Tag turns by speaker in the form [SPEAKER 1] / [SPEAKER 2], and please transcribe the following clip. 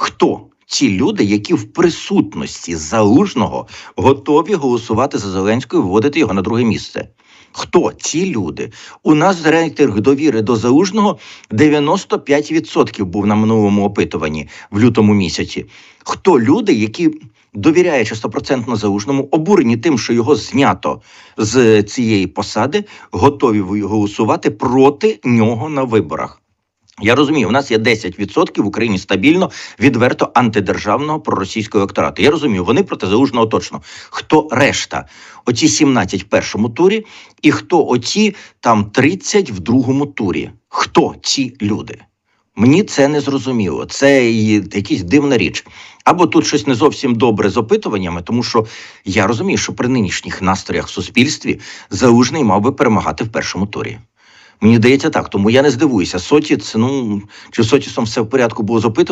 [SPEAKER 1] Хто ці люди, які в присутності залужного готові голосувати за Зеленського і вводити його на друге місце? Хто ці люди? У нас рейтинг довіри до залужного 95% був на минулому опитуванні в лютому місяці. Хто люди, які довіряючи стопроцентно залужному, обурені тим, що його знято з цієї посади, готові голосувати проти нього на виборах? Я розумію, у нас є 10% в Україні стабільно відверто антидержавного проросійського електорату. Я розумію, вони проти залужного точно. Хто решта? Оці 17 в першому турі, і хто оці там 30 в другому турі? Хто ці люди? Мені це не зрозуміло. Це якась дивна річ. Або тут щось не зовсім добре з опитуваннями, тому що я розумію, що при нинішніх настроях в суспільстві залужний мав би перемагати в першому турі. Мені здається так, тому я не здивуюся. Соті, це ну чи Сотісом все в порядку було з опитуванням,